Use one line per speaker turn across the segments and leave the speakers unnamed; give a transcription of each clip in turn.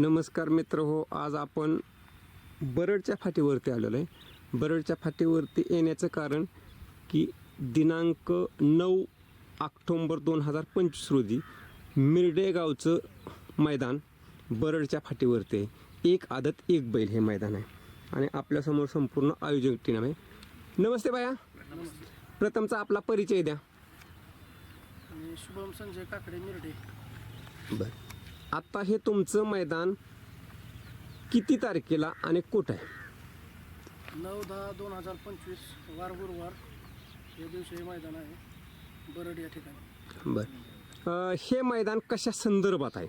नमस्कार मित्र हो आज आपण बरडच्या फाटीवरती आलेलो आहे. बरडच्या फाटीवरती येण्याचं कारण की दिनांक नऊ ऑक्टोंबर दोन हजार पंचवीस रोजी मिरडे गावचं मैदान बरडच्या फाटीवरती आहे. एक आदत एक बैल हे मैदान आहे. आणि आपल्यासमोर संपूर्ण आयोजक टीम आहे. नमस्ते बाया. प्रथमचा आपला परिचय द्या.
शुभम संजय काकडे मिरडे.
बरं. आत्ता हे तुमचं मैदान किती तारखेला आणि कुठं आहे?
नऊ दहा दोन हजार पंचवीस वार गुरुवार या दिवशी हे मैदान आहे बरड या ठिकाणी.
बरं. हे मैदान कशा संदर्भात आहे?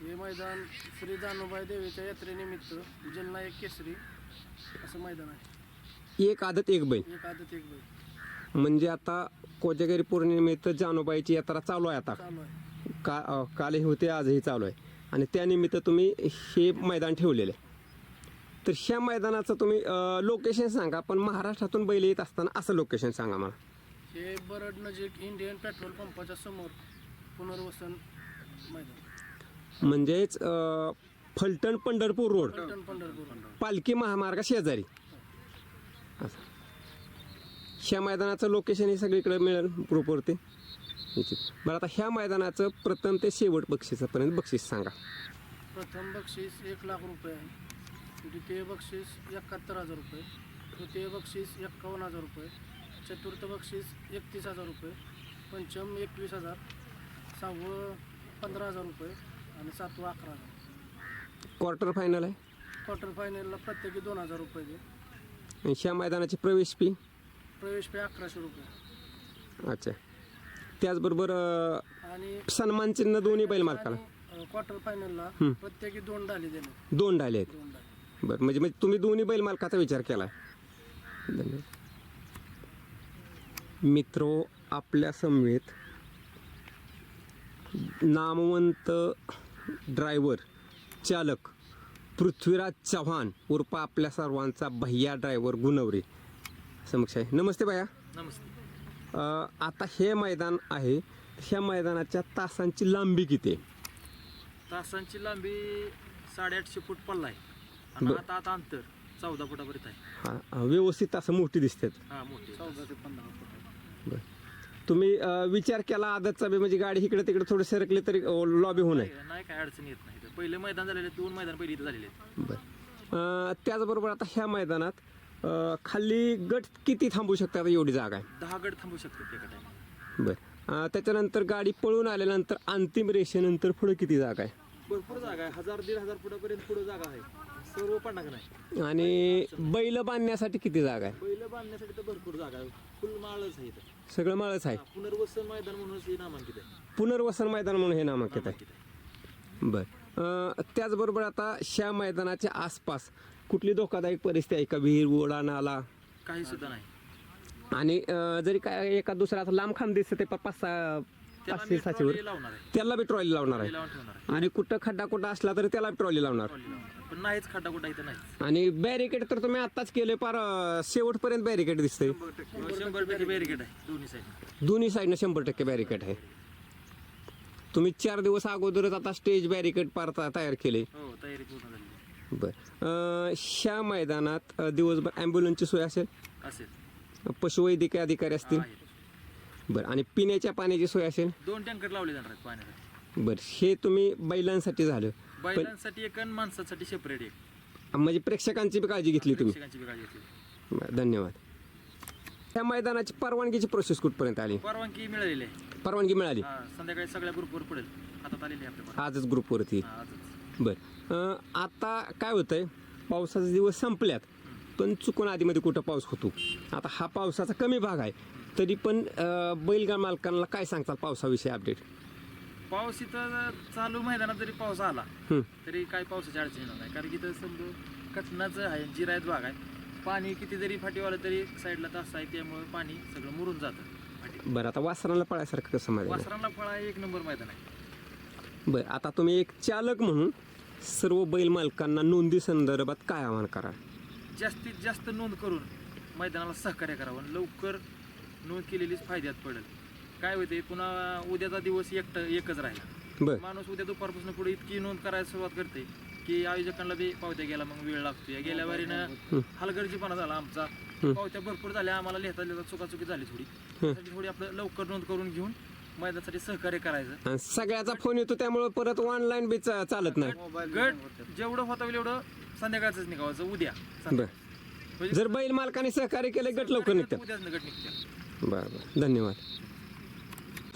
हे मैदान श्री दानुबाई देवीच्या यात्रेनिमित्त जिल्हा एक केसरी असं मैदान आहे.
एक आदत एक बैल.
एक आदत एक बैल.
म्हणजे आता कोजागिरी पौर्णिमेत जानोबाईची यात्रा चालू आहे आता.
चालू आहे.
का कालही होते आजही चालू आहे. आणि त्यानिमित्त तुम्ही हे मैदान ठेवलेलं आहे. तर ह्या मैदानाचं तुम्ही लोकेशन सांगा पण महाराष्ट्रातून बैल येत असताना असं लोकेशन सांगा मला.
हे बरड नजीक इंडियन पेट्रोल पंपाच्या समोर पुनर्वसन मैदान.
म्हणजेच अं, फलटण पंढरपूर रोड.
पलटण पंढरपूर.
पालखी महामार्गा शेजारी. असं. ह्या मैदानाचं लोकेशन हे सगळीकडे मिळेल ग्रुपवरती निश्चित बरं आता ह्या मैदानाचं प्रथम ते शेवट बक्षिसापर्यंत बक्षीस सांगा.
प्रथम बक्षीस एक लाख रुपये आहे. द्वितीय बक्षीस एकाहत्तर हजार रुपये. तृतीय बक्षीस एक्कावन्न हजार रुपये. चतुर्थ बक्षीस एकतीस हजार रुपये. पंचम एकवीस हजार. सहावं पंधरा हजार रुपये आणि सातवं अकरा हजार.
क्वार्टर फायनल आहे?
क्वार्टर फायनलला प्रत्येकी दोन हजार रुपये दे.
आणि ह्या मैदानाची प्रवेश फी?
प्रवेश फी अकराशे रुपये.
अच्छा. त्याचबरोबर अं,
आणि
सन्मान चिन्ह दोन्ही बैल मालकाला.
क्वार्टर फायनलला. प्रत्येकी दोन डाली देणे
दोन डाले आहेत.
दोन डाली.
बरं म्हणजे म्हणजे तुम्ही दोन्ही बैल मालकाचा विचार केला धन्यवाद. मित्रो आपल्या समवेत नामवंत ड्रायव्हर चालक पृथ्वीराज चव्हाण उर्फ आपल्या सर्वांचा भैया ड्रायव्हर गुणवरे. समक्ष आहे. नमस्ते भैया.
नमस्ते.
आता हे मैदान आहे. ह्या मैदानाच्या तासांची लांबी किती आहे?
तासांची लांबी साडेआठशे फूट पल्ला आहे आणि
बरं.
आता आता अंतर चौदा फुटापर्यंत आहे.
हा हा, व्यवस्थित तासं मोठी दिसतात.
हा मोठी
चौदा ते पंधरा फुट
बरं. तुम्ही अ, विचार केला आदतचा बी म्हणजे गाडी इकडे तिकडे थोडे सरकले तरी लॉबी होऊ नये.
नाही काय अडचण येत नाही. इथं. पहिले मैदान झालेले दोन मैदान पहिले इथं झालेले आहेत.
बरं. अ, त्याचबरोबर आता ह्या मैदानात अ, खाली गट किती थांबू शकतात? एवढी जागा आहे.
दहा गड थांबू शकतात एका
बरं. अ, त्याच्यानंतर गाडी पळून आल्यानंतर अंतिम रेषेनंतर पुढे किती जागा आहे?
भरपूर जागा आहे. हजार दीड हजार फुटापर्यंत पुढे जागा आहे. सर्व पन्नास नाही.
आणि बैल बांधण्यासाठी किती जागा आहे?
पहिलं बांधण्यासाठी तर भरपूर जागा आहे. फुल माळच आहे इथं.
सगळं माळच आहे.
हा, पुनर्वसन मैदान म्हणून हे नामांकित आहे.
पुनर्वसन मैदान म्हणून हे नामांकित आहे.
नामांकित आहे.
बर. अ, त्याचबरोबर आता ह्या मैदानाच्या आसपास कुठली धोकादायक परिस्थिती आहे का? विहीर ओढा नाला?
काही सुद्धा नाही.
आणि अ, जरी काय एका दुसरा आता लांब खांब दिसतं ते पाच सहा
त्याला
पाचशे
मी लावणार आहे.
त्याला बी ट्रॉली लावणार आहे.
लावून ठेवणार आहे.
आणि कुठं खड्डा कुठं असला तरी त्याला बी ट्रॉली लावणार.
पण नाहीच खड्डा कुठा इथं नाही
आणि बॅरिकेड तर तुम्ही आत्ताच केले पार अ, शेवटपर्यंत बॅरिकेड दिसतंय.
शंभर पैकी बॅरिकेड आहे दोन्ही साईड
दोन्ही साईडनं शंभर टक्के बॅरिकेड आहे. तुम्ही चार दिवस अगोदरच आता स्टेज बॅरिकेड पार त- तयार केले.
हो तयारी पूर्ण झाली.
बर. ह्या मैदानात दिवसभर ॲम्ब्युलन्सची सोय असेल?
असेल.
पशुवैद्यकीय अधिकारी असतील. बरं. आणि पिण्याच्या पाण्याची सोय असेल?
दोन टँकर लावले जाणार आहेत पाण्यासाठी
बरं. हे तुम्ही बैलांसाठी झालं. पण
बैलांसाठी एक आणि माणसासाठी सेपरेट एक.
म्हणजे प्रेक्षकांची बी काळजी घेतली तुम्ही.
प्रेक्षकांची बी काळजी घेतली.
बरं, धन्यवाद. त्या मैदानाची परवानगीची प्रोसेस कुठपर्यंत आली?
परवानगी मिळालेली आहे.
परवानगी मिळाली?
हा, संध्याकाळी सगळ्या ग्रुपवर पडेल. हातात आलेली आहे आपल्या
आजच ग्रुपवरती
हा, आजच.
बरं. आता काय होतंय? पावसाचे दिवस संपल्यात पण चुकून आधीमध्ये कुठं पाऊस होतो? आता हा पावसाचा कमी भाग आहे. तरी पण अं, बैलगाड मालकांना काय सांगताल पावसाविषयी अपडेट
पाऊस इथं चालू मैदानात जरी पाऊस आला. तरी काही पावसाची अडचण येणार नाही. कारण की इथं समजा कटनाचं आहे जिरायत भाग आहे. पाणी किती जरी फाटीवालं तरी साईडला तास आहे त्यामुळे पाणी सगळं मुरून जातं
बरं आता वासराला पळायसारखं कसं माहिती
वासरांना फळा एक नंबर मैदान आहे.
बरं आता तुम्ही एक चालक म्हणून सर्व बैल मालकांना नोंदी संदर्भात काय आवाहन करा?
जास्तीत जास्त नोंद करून मैदानाला सहकार्य करावं आणि लवकर नोंद केलेलीच फायद्यात पडेल. काय होते पुन्हा उद्याचा दिवस एकट एकच राहिला.
बरं.
माणूस उद्या दुपारपासून पुढे इतकी नोंद करायला सुरुवात करते की आयोजकांना बी पावत्या गेला मग वेळ लागतो या गेल्या वारीनं हलगर्जीपणा झाला आमचा. पावत्या भरपूर झाल्या. आम्हाला लिहिता लिहिता चुकाचुकी झाली थोडी. त्यासाठी थोडी आपलं लवकर नोंद करून घेऊन मैदानासाठी सहकार्य करायचं.
आणि सगळ्याचा फोन येतो त्यामुळे परत ऑनलाईन बी चा- चालत नाही.
गट जेवढं होता होईल एवढं संध्याकाळच निघावायचं उद्या.
बर.
म्हणजे
जर बैल मालकाने सहकार्य केलं गट लवकर निघतात.
उद्याच गट निघतात
बरं बरं. धन्यवाद.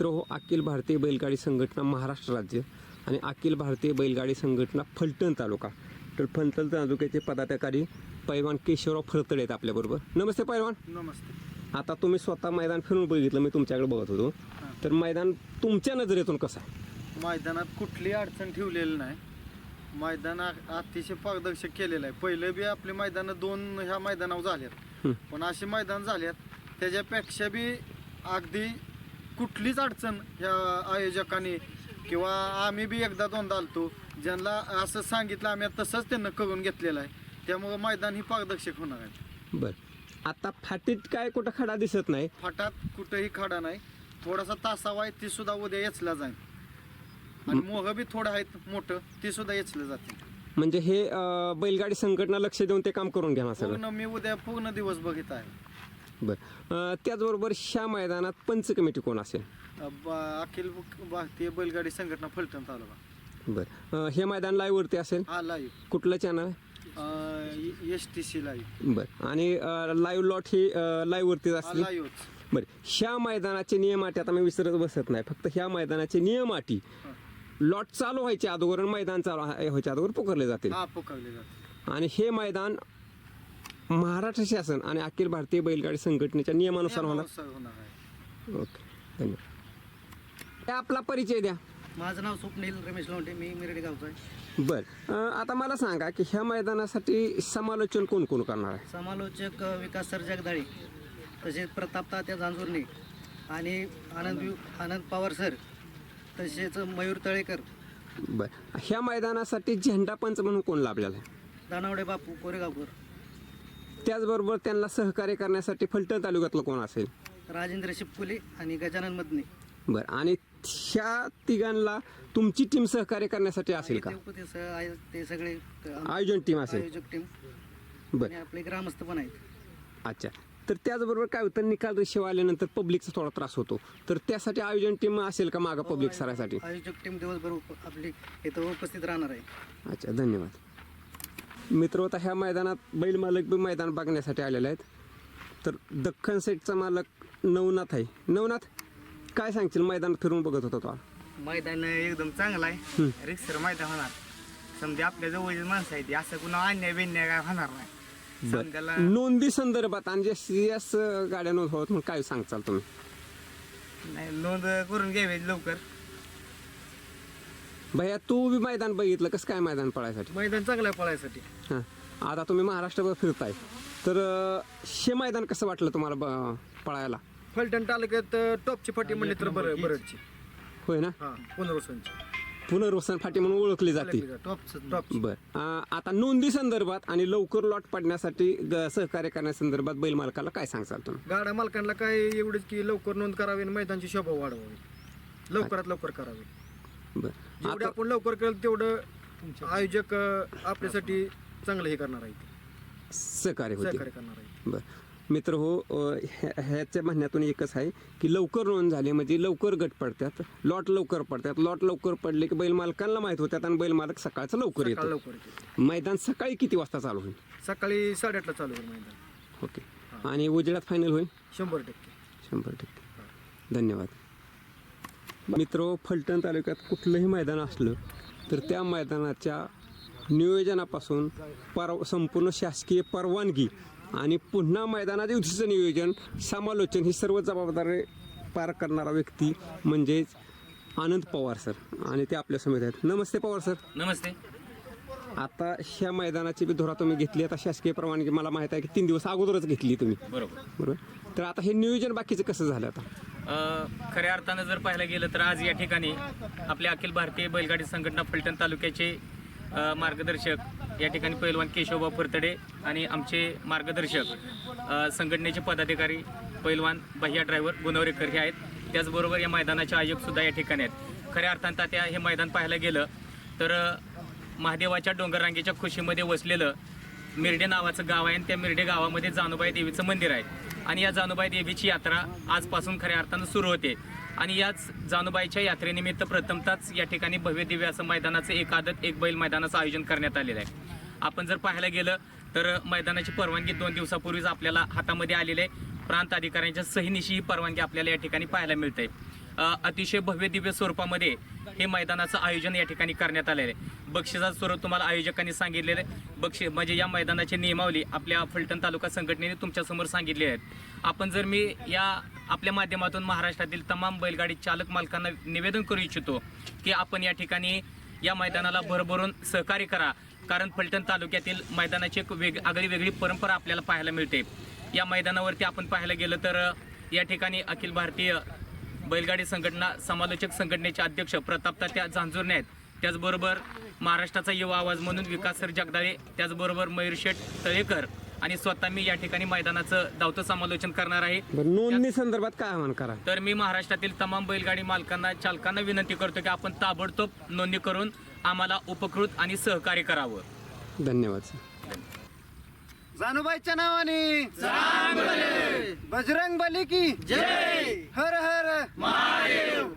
तर हो अखिल भारतीय बैलगाडी संघटना महाराष्ट्र राज्य आणि अखिल भारतीय बैलगाडी संघटना फलटण तालुका. तर फलटण तालुक्याचे पदाधिकारी पैलवान केशवराव फळतडे आहेत आपल्याबरोबर. नमस्ते पैलवान
नमस्ते.
आता तुम्ही स्वतः मैदान फिरून बघितलं मी तुमच्याकडे बघत होतो. तर मैदान तुमच्या नजरेतून कसं आहे?
मैदानात कुठली अडचण ठेवलेली नाही. मैदान आ- अतिशय पारदर्शक केलेलं आहे. पहिले बी आपली मैदानं दोन ह्या मैदानावर झाल्यात.
हं.
पण अशी मैदान झाल्यात त्याच्यापेक्षा बी अगदी कुठलीच अडचण ह्या आयोजकांनी किंवा आम्ही बी एकदा दोनदा आलतो. ज्यांना असं सांगितलं आम्ही तसंच त्यांना करून घेतलेलं आहे. त्यामुळं मैदान ही पारदर्शक होणार आहे.
बरं. आता फाटीत काय कुठं खडा दिसत नाही?
फाटात कुठेही खडा नाही. थोडासा तासावा आहे ती सुद्धा उद्या येचला जाईल आणि मोह बी थोडं आहेत मोठं ती सुद्धा येचलं जाते
म्हणजे हे अं, बैलगाडी संघटना लक्ष देऊन ते काम करून घेणार सगळं?
पूर्ण मी उद्या पूर्ण दिवस बघित आहे.
बरं. अं, त्याचबरोबर ह्या मैदानात पंच कमिटी कोण असेल?
अ, ब- अखिल भारतीय बैलगाडी संघटना फलटण तालुका.
बरं. अं, हे मैदान लाईव्हवरती असेल?
हा लाईव्ह
कुठलं channel
S T C live
बरं. आणि लाईव्ह लॉट ही लाईव्हवरतीच
हा
असली?
लाईव्हच
बरं. ह्या मैदानाचे नियम अटी आता मी विसरत बसत नाही. फक्त ह्या मैदानाचे नियम अटी. लॉट चालू व्हायचे अगोदर आणि मैदान चालू व्हायच्या अगोदर पुकारले
हा जाते
आणि हे मैदान महाराष्ट्र शासन आणि अखिल भारतीय बैलगाडी संघटनेच्या नियमानुसार होणार?
नियमानुसार होणार आहे.
ओके. धन्यवाद. हे आपला परिचय द्या.
माझं नाव स्वप्नील रमेश लोंढे. मी मिरडी गावचा आहे.
बर. आता मला सांगा की ह्या मैदानासाठी समालोचन कोण कोण करणार आहे?
समालोचक विकास सर जगदाळे तसेच प्रताप तात्या जांजुर्णे आणि आनंद आनंद पवार सर तसेच मयूर तळेकर.
बर. ह्या मैदानासाठी झेंडा पंच म्हणून कोण लाभलेला आहे?
दानावडे बापू कोरेगावकर.
त्याचबरोबर त्यांना सहकार्य करण्यासाठी फलटण तालुक्यातलं कोण असेल?
राजेंद्र शिपकुले आणि गजानन मदने.
बरं. आणि ह्या तिघांना तुमची टीम सहकार्य करण्यासाठी असेल का?
ते स- आय- ते सगळे
आयोजन टीम असेल.
आयोजक टीम
बरं.
आणि आपले ग्रामस्थ पण आहेत.
अच्छा. तर त्याचबरोबर काय होतं निकाल रेषेवर आल्यानंतर पब्लिकचा थोडा त्रास होतो. तर त्यासाठी आयोजन टीम असेल का मागं पब्लिक सरासाठी?
आयोजक टीम दिवसभर उप- आपली इथं उपस्थित राहणार आहे.
अच्छा धन्यवाद. मित्र आता ह्या मैदानात बैल मालक बी मैदान बघण्यासाठी आलेले आहेत. तर दख्खन सेटचा मालक नवनाथ आहे. नवनाथ काय सांगशील? मैदान फिरून बघत होता तो.
मैदान एकदम चांगलं आहे. रिक्सर मैदान होणार. समजा आपल्या जवळची माणसं आहे ती असं कुणा अन्याय बिन्याय काय होणार नाही.
नोंदी संदर्भात आणि जे सिरियस गाड्या नोंद होत म्हणून काय सांगचाल तुम्ही?
नाही नोंद करून घ्यावी लवकर.
भैया तू बी मैदान बघितलं कसं काय मैदान पळायसाठी?
मैदान चांगलं आहे पळायसाठी.
हां. आता तुम्ही महाराष्ट्रभर फिरताय. तर अं, हे मैदान कसं वाटलं तुम्हाला ब- पळायला?
फलटण तालुक्यात अ, टॉपची फाटी म्हणली तर बरं बरडची
होय ना?
हा पुनर्वसनची.
पुनर्वसन फाटी म्हणून ओळखली जाते.
टॉपचं टॉप
बर आता नोंदी संदर्भात आणि लवकर लॉट पडण्यासाठी ग- सहकार्य करण्यासंदर्भात बैल मालकाला काय सांगसाल तुम्ही?
गाड्या मालकांना काय एवढंच की लवकर नोंद करावी आणि मैदानची शोभा वाढवावी. लवकरात लवकर करावी.
बर.
जेवढं आपण लवकर केलं तेवढं आयोजक अ, आपल्यासाठी चांगलं हे करणार आहे
सहकार्य होते
सहकार्य करणार आहे
बर. मित्र हो ह्याच्या म्हणण्यातून एकच आहे की लवकर नोंद झाली म्हणजे लवकर गट पडतात लॉट लवकर पडतात लॉट लवकर पडले की बैल मालकांना माहीत होत्यात आणि बैल मालक सकाळचं लवकर येतो.
लवकर येते.
मैदान सकाळी किती वाजता चालू होईल?
सकाळी साडेआठला चालू होईल मैदान.
ओके. आणि उजेडात फायनल होईल?
शंभर टक्के.
शंभर टक्के. धन्यवाद. मित्र फलटण तालुक्यात कुठलंही मैदान असलं तर त्या मैदानाच्या नियोजनापासून पर संपूर्ण शासकीय परवानगी आणि पुन्हा मैदाना दिवशीचं नियोजन समालोचन ही सर्व जबाबदारी पार करणारा व्यक्ती म्हणजेच आनंद पवार सर. आणि ते आपल्या समेत आहेत. नमस्ते पवार सर.
नमस्ते.
आता ह्या मैदानाची बी धोरा तुम्ही घेतली. आता शासकीय परवानगी मला माहीत आहे की तीन दिवस अगोदरच घेतली तुम्ही.
बरोबर.
बरोबर? तर आता हे नियोजन बाकीचं कसं झालं आता?
अ, खऱ्या अर्थानं जर पाहायला गेलं तर आज या ठिकाणी आपल्या अखिल भारतीय बैलगाडी संघटना फलटण तालुक्याचे अ, मार्गदर्शक या ठिकाणी पैलवान केशवबा फरतडे आणि आमचे मार्गदर्शक संघटनेचे पदाधिकारी पैलवान भैया ड्रायव्हर गुणवरेकर हे आहेत. त्याचबरोबर या मैदानाचे आयोगसुद्धा या ठिकाणी आहेत. खऱ्या अर्थानं तात्या हे मैदान पाहायला गेलं तर महादेवाच्या डोंगररांगेच्या खुशीमध्ये वसलेलं मिरडे नावाचं गाव आहे आणि त्या मिरडे गावामध्ये जानुबाई देवीचं मंदिर आहे. आणि या जानुबाई देवीची यात्रा आजपासून खऱ्या अर्थानं सुरू होते. आणि याच जानुबाईच्या यात्रेनिमित्त प्रथमतच या ठिकाणी भव्य दिव्य असं मैदानाचं एक आदत एक बैल मैदानाचं आयोजन करण्यात आलेलं आहे. आपण जर पाहायला गेलं तर मैदानाची परवानगी दोन दिवसापूर्वीच आपल्याला हातामध्ये आलेली आहे. प्रांत अधिकाऱ्यांच्या सहीनिशी ही परवानगी आपल्याला या ठिकाणी पाहायला मिळते. अतिशय भव्य दिव्य स्वरूपामध्ये हे मैदानाचं आयोजन या ठिकाणी करण्यात आलेलं आहे. बक्षिसाचं स्वरूप तुम्हाला आयोजकांनी सांगितलेलं आहे. बक्षी म्हणजे या मैदानाची नियमावली आपल्या फलटण तालुका संघटनेने तुमच्यासमोर सांगितली आहेत. आपण जर मी या आपल्या माध्यमातून महाराष्ट्रातील तमाम बैलगाडी चालक मालकांना निवेदन करू इच्छितो की आपण या ठिकाणी या मैदानाला भरभरून सहकार्य करा. कारण फलटण तालुक्यातील मैदानाची एक वेग आगळी वेगळी परंपरा आपल्याला पाहायला मिळते. या मैदानावरती आपण पाहायला गेलं तर या ठिकाणी अखिल भारतीय बैलगाडी संघटना समालोचक संघटनेचे अध्यक्ष प्रताप तात्या जांजुर्णे आहेत. त्याचबरोबर महाराष्ट्राचा युवा आवाज म्हणून विकास सर जगदाळे त्याचबरोबर मयूर शेठ तळेकर आणि स्वतः मी या ठिकाणी मैदानाचं धावतं समालोचन करणार आहे.
बरं नोंदणी संदर्भात काय आव्हान करा?
तर मी महाराष्ट्रातील तमाम बैलगाडी मालकांना चालकांना विनंती करतो की आपण ताबडतोब नोंदणी करून आम्हाला उपकृत आणि सहकार्य करावं.
धन्यवाद सर.
जानुबाईच्या नावाने. बजरंग बली की. जय. हर हर महादेव.